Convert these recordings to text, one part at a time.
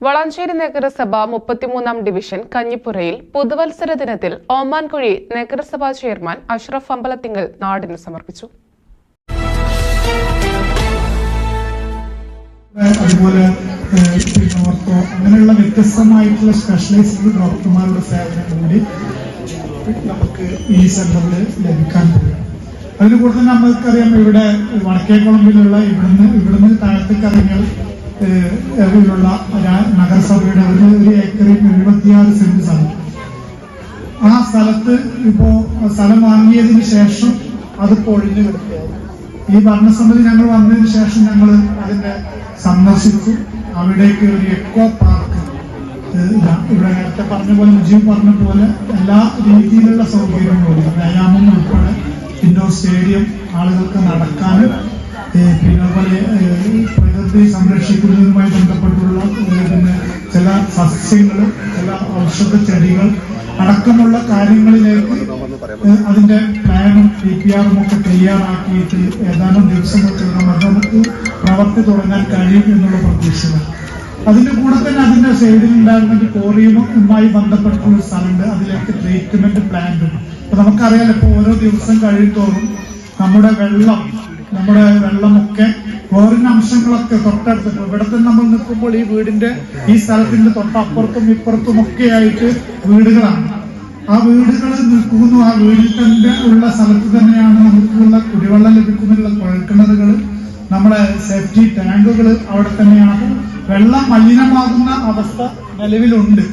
വളാഞ്ചേരി നഗരസഭ മുപ്പത്തിമൂന്നാം ഡിവിഷൻ കഞ്ഞിപ്പുരയിൽ പുതുവത്സര ദിനത്തിൽ ഓമാൻകുഴി നഗരസഭാ ചെയർമാൻ അഷ്റഫ് അമ്പലത്തിങ്കൽ നാടിന് സമർപ്പിച്ചു. അതുപോലെ അങ്ങനെയുള്ള വ്യത്യസ്തമായിട്ടുള്ള സ്പെഷ്യലൈസ്ഡ് ഡോക്ടർമാരുടെ സേവനം കൂടി നമുക്ക് ഈ സെന്ററിൽ ലഭിക്കാൻ പോകും അതിന് കൂടുതൽ തന്നെ നമുക്കറിയാം ഇവിടെ വടക്കേക്കുളമ്പിലുള്ള ഇവിടുന്ന് ഇവിടുന്ന് താഴത്തേക്ക് രാ- നഗരസഭയുടെ ഒരു ഒരു ഏക്കറിൽ എഴുപത്തിയാറ് സെന്റ് സ്ഥലം. ആ സ്ഥലത്ത് ഇപ്പോ സ്ഥലം വാങ്ങിയതിന് ശേഷം അത് പൊളിഞ്ഞു കിടക്കുകയാണ് ഈ ഭരണസമിതി ഞങ്ങൾ വന്നതിന് ശേഷം ഞങ്ങൾ അതിന്റെ സന്ദർശിച്ചു. അവിടേക്ക് ഒരു എക്കോ പാർക്ക് ഇവിടെ നേരത്തെ പറഞ്ഞ പോലെ മുജീബ് പറഞ്ഞ പോലെ എല്ലാ രീതിയിലുള്ള സൗകര്യങ്ങളും വ്യായാമം ഉൾപ്പെടെ ഇൻഡോർ സ്റ്റേഡിയം ആളുകൾക്ക് നടക്കാനും പിന്നെ അതുപോലെ ചില ഔഷധ ചെടികൾ അടക്കമുള്ള കാര്യങ്ങളിലേക്ക് അതിന്റെ പ്ലാനും ഡി പി ആറും ഒക്കെ തയ്യാറാക്കിയിട്ട് ഏതാനും ദിവസങ്ങൾക്കകം നമുക്ക് പ്രവർത്തി തുടങ്ങാൻ കഴിയും എന്നുള്ള പ്രതീക്ഷയാണ്. അതിന്റെ കൂടെ തന്നെ അതിന്റെ സൈഡിൽ ഉണ്ടായിരുന്ന കോറിയുമായി ബന്ധപ്പെട്ടുള്ള സ്ഥലമുണ്ട്. അതിലേക്ക് ട്രീറ്റ്മെന്റ് പ്ലാന്റ് അപ്പൊ നമുക്കറിയാം ഇപ്പൊ ഓരോ ദിവസം കഴിയുന്തോറും നമ്മുടെ വെള്ളം നമ്മുടെ വെള്ളമൊക്കെ ക്ലോറിൻ അംശങ്ങളൊക്കെ ഇവിടെ തന്നെ നമ്മൾ നിൽക്കുമ്പോൾ ഈ വീടിന്റെ ഈ സ്ഥലത്തിന്റെ തൊട്ടപ്പുറത്തും ഇപ്പുറത്തും ഒക്കെ ആയിട്ട് വീടുകളാണ്. ആ വീടുകൾ നിൽക്കുന്നു. ആ വീടിൽ തന്നെ ഉള്ള സ്ഥലത്ത് തന്നെയാണ് നമുക്കുള്ള കുടിവെള്ളം ലഭിക്കുന്നതിനുള്ള കുഴൽക്കിണറുകൾ നമ്മുടെ സേഫ്റ്റി ടാങ്കുകൾ അവിടെ തന്നെയാണ്. വെള്ളം മലിനമാകുന്ന അവസ്ഥ നിലവിലുണ്ട്.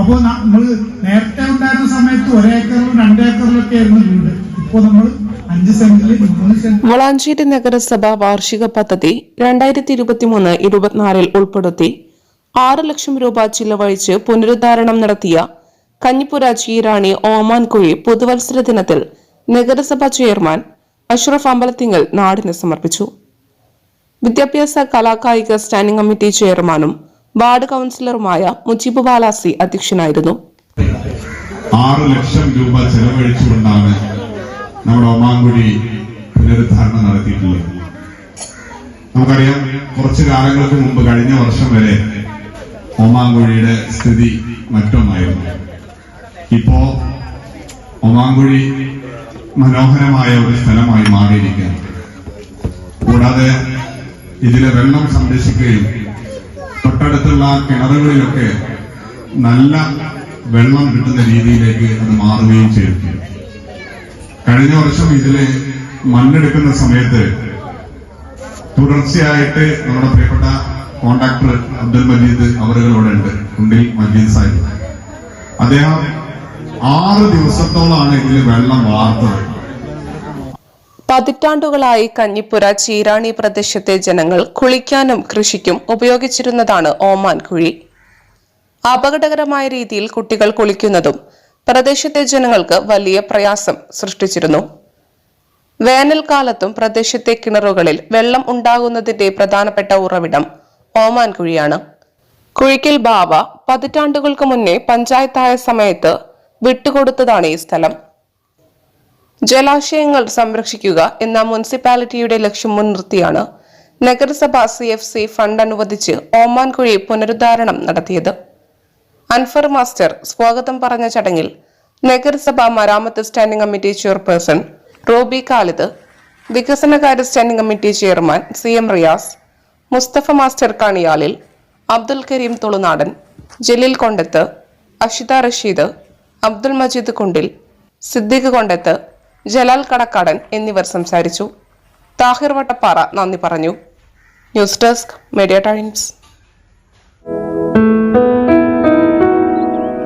അപ്പോൾ നമ്മൾ നേരത്തെ ഉണ്ടായിരുന്ന സമയത്ത് ഒരേക്കറിലും രണ്ടേക്കറിലൊക്കെ ആയിരുന്നു വീട്. ഇപ്പോൾ നമ്മൾ വളാഞ്ചേരി നഗരസഭ വാർഷിക പദ്ധതി രണ്ടായിരത്തി ഇരുപത്തിമൂന്ന് ഇരുപത്തിനാലിൽ ഉൾപ്പെടുത്തി ആറ് ലക്ഷം രൂപ ചിലവഴിച്ച് പുനരുദ്ധാരണം നടത്തിയ കഞ്ഞിപ്പുര ചീരാണി ഓമാൻ കുഴി പുതുവത്സര ദിനത്തിൽ നഗരസഭ ചെയർമാൻ അഷ്റഫ് അമ്പലത്തിങ്കൽ നാടിന് സമർപ്പിച്ചു. വിദ്യാഭ്യാസ കലാകായിക സ്റ്റാൻഡിംഗ് കമ്മിറ്റി ചെയർമാനും വാർഡ് കൗൺസിലറുമായ മുജീബ് ബാലാസി അധ്യക്ഷനായിരുന്നു. ആറ് ലക്ഷം രൂപ ചെലവഴിച്ചുകൊണ്ടാണ് നമ്മുടെ ഒമാങ്കുഴി പുനരുദ്ധാരണം നടത്തിയിട്ടുള്ളത്. നമുക്കറിയാം കുറച്ചു കാലങ്ങൾക്ക് മുമ്പ് കഴിഞ്ഞ വർഷം വരെ ഒമാങ്കുഴിയുടെ സ്ഥിതി മറ്റൊന്നായിരുന്നു. ഇപ്പോ ഒമാങ്കുഴി മനോഹരമായ ഒരു സ്ഥലമായി മാറിയിരിക്കുകയാണ്. കൂടാതെ ഇതിലെ വെള്ളം സംരക്ഷിക്കുകയും തൊട്ടടുത്തുള്ള കിണറുകളിലൊക്കെ നല്ല വെള്ളം കിട്ടുന്ന രീതിയിലേക്ക് അത് മാറുകയും ചെയ്തു കഴിഞ്ഞ വർഷം ഇതിലെ മണ്ണെടുക്കുന്ന സമയത്ത് തുടർച്ചയായിട്ട് നമ്മുടെ പ്രിയപ്പെട്ട കോണ്ടാക്ടർ അബ്ദുൽ മജീദ് അവരുകളോടെ ഉണ്ട്. കുണ്ടിൽ മജീദ് സാഹിബ്. അദ്ദേഹം ആറ് ദിവസത്തോളാണ് ഇതിൽ വെള്ളം വാർത്തത്. പതിറ്റാണ്ടുകളായി കഞ്ഞിപ്പുര ചീരാണി പ്രദേശത്തെ ജനങ്ങൾ കുളിക്കാനും കൃഷിക്കും ഉപയോഗിച്ചിരുന്നതാണ് ഓമാൻ കുഴി. അപകടകരമായ രീതിയിൽ കുട്ടികൾ കുളിക്കുന്നതും പ്രദേശത്തെ ജനങ്ങൾക്ക് വലിയ പ്രയാസം സൃഷ്ടിച്ചിരുന്നു. വേനൽക്കാലത്തും പ്രദേശത്തെ കിണറുകളിൽ വെള്ളം ഉണ്ടാകുന്നതിന്റെ പ്രധാനപ്പെട്ട ഉറവിടം ഓമാൻ കുഴിയാണ്. കുഴിക്കൽ ബാബ പതിറ്റാണ്ടുകൾക്ക് മുന്നേ പഞ്ചായത്തായ സമയത്ത് വിട്ടുകൊടുത്തതാണ് ഈ സ്ഥലം. ജലാശയങ്ങൾ സംരക്ഷിക്കുക എന്ന മുനിസിപ്പാലിറ്റിയുടെ ലക്ഷ്യം മുൻനിർത്തിയാണ് നഗരസഭ സി എഫ് സി ഫണ്ട് അനുവദിച്ച് ഓമാൻകുഴി പുനരുദ്ധാരണം നടത്തിയത്. അൻഫർ മാസ്റ്റർ സ്വാഗതം പറഞ്ഞ ചടങ്ങിൽ നഗരസഭാ മരാമത്ത് standing committee chairperson Roby Khalid വികസനകാര്യ standing committee chairman C M Riyas Musthafa master Kaniyalil Abdul Kareem Thulunadan Jaleel Kondath Ashitha Rasheed Abdul Majeed Kundil Siddique Kondath Jalal Kadakkadan എന്നിവർ സംസാരിച്ചു. താഹിർ വട്ടപ്പാറ നന്ദി പറഞ്ഞു. News desk media times.